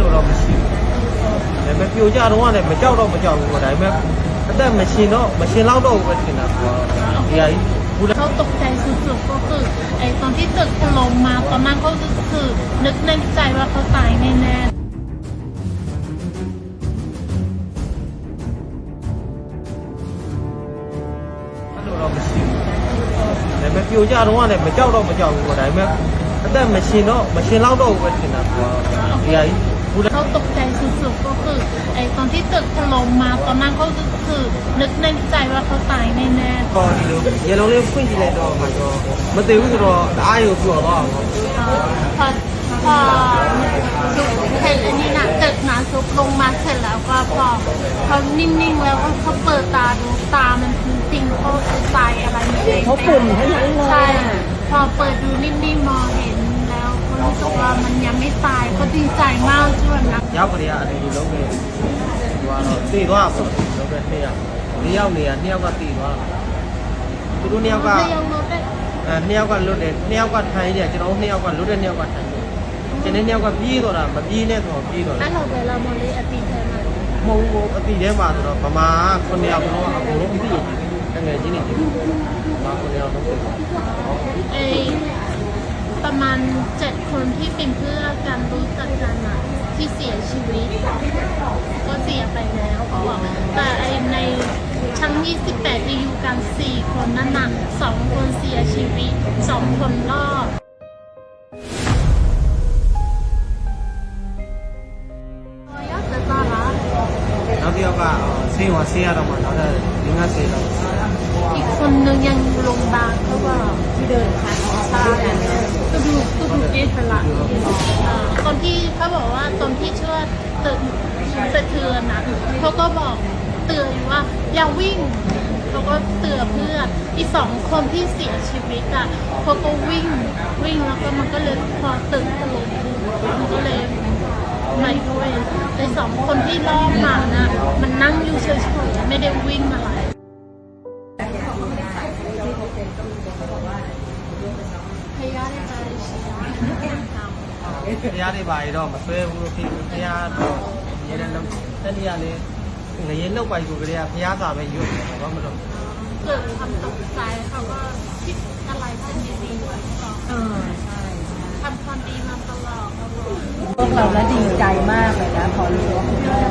ลูเราไม่ชิมแต่ไม่พิวจ้าตรว่าเนไม่เจ้าเราไม่เจ้าอะไรไหมแต่ไม่ชิมเนาะไม่ชิมเราเราไม่ชิมนะเขาตกใจสุดๆก็คือไอ้ตอนที่ตึกถล่มมาประมาณเขาคือนึกในใจว่าเขาตายแน่ๆพี่อยากรู้ว่าเนี่ยม่เจ้าเราไม่เจ้าอะไรไหมแต่ไม่ชินเนาะไม่ชินเราเราไม่ชินนะเขาอะไูดเขาตกใจสุดๆก็คือไอ้ตอนที่ตึกถล่มมาตอนนั้นเขาก็คือนึกในใจว่าเขาตายแน่ๆก็ဒီเိုရေလเราเรียกင့်ကြည့်ดอกက်တอာ့မှတော့မသိกူးဆိုတော့တအာตကိพอพอสุกเห็นอันนี้นะตึกหนาสุกลงมาเสร็จแล้วก็พอเขานิ่งๆแล้วก็เขาเปิดตาดูตามันจริงเขาตายอะไรไม่ได้เขาปุ่มเขา่งี้ใช่พอเปิดดูนิ่งๆมองเห็นแล้วก็รู้สึกว่ามันยังไม่ตายก็ดีใจมากจ้าปุ่นยาเดี๋ยวดูแลตีตัวตีตัวเนี่ยนี่เอาเนี่ยเนี่เอาก็ตีตัวตุ้นี่เอาก็เนี่ยก็นลุ้นเนี่ยก็ไทยเนี่ยจะน้องเนี่ยกันลุ้นเนี่ยกันทายจะเนี่ยก็พี่ตัวละมาพี่เนี่ยตัวพี่ตัวละแล้วเเป็นเรโมเลอตีเทมันโมอตมันตัวะประมาณคนเนี่ยเขาเอามนลุ้นที่ยังไงจีนี่มาคนเนี่ยเขาเป็นประมาณเจ็ดคนที่เป็นเพื่อกันรู้จักกันก็เสียไปแล้วเขาบอกแต่ในชั้น28ี่อยู่กัน 4 คนนั่นน่ะ 2 คนเสียชีวิต 2 คนรอดแล้วเดียวก็สีหัวเสียรงมัแล้วเลยยิงก็เสียลวอีกคนนึงยังโรงพยาบาลตึงสะเทือนนะเขาก็บอกเตือนว่าอย่าวิ่งเขาก็เตือนเพื่อนอีสองคนที่เสียชีวิตอ่ะเขาก็วิ่งวิ่งแล้วก็มันก็เลยพอตึงตลบมันก็เลยไม่ด้วยไอสองคนที่รอดมานะมันนั่งอยู่เฉยๆไม่ได้วิ่งอะไรတยาးတွေပါရတော့မื้อဘူးလี่เဖีစยတရาးတောาရนန့่လลံးတနည်းကလေငရေနှုတ်ပိုက်ကိုကยေ่ကဖျยးมာပဲရွတ်တယ်าเกิดความตกใจเขาก็คิดอะไรท่านดีๆด้วยเออใช่ทำความดีมาตลอดพวกเราและดีใจมากเลยนะพอรู้ว่าคุณแม่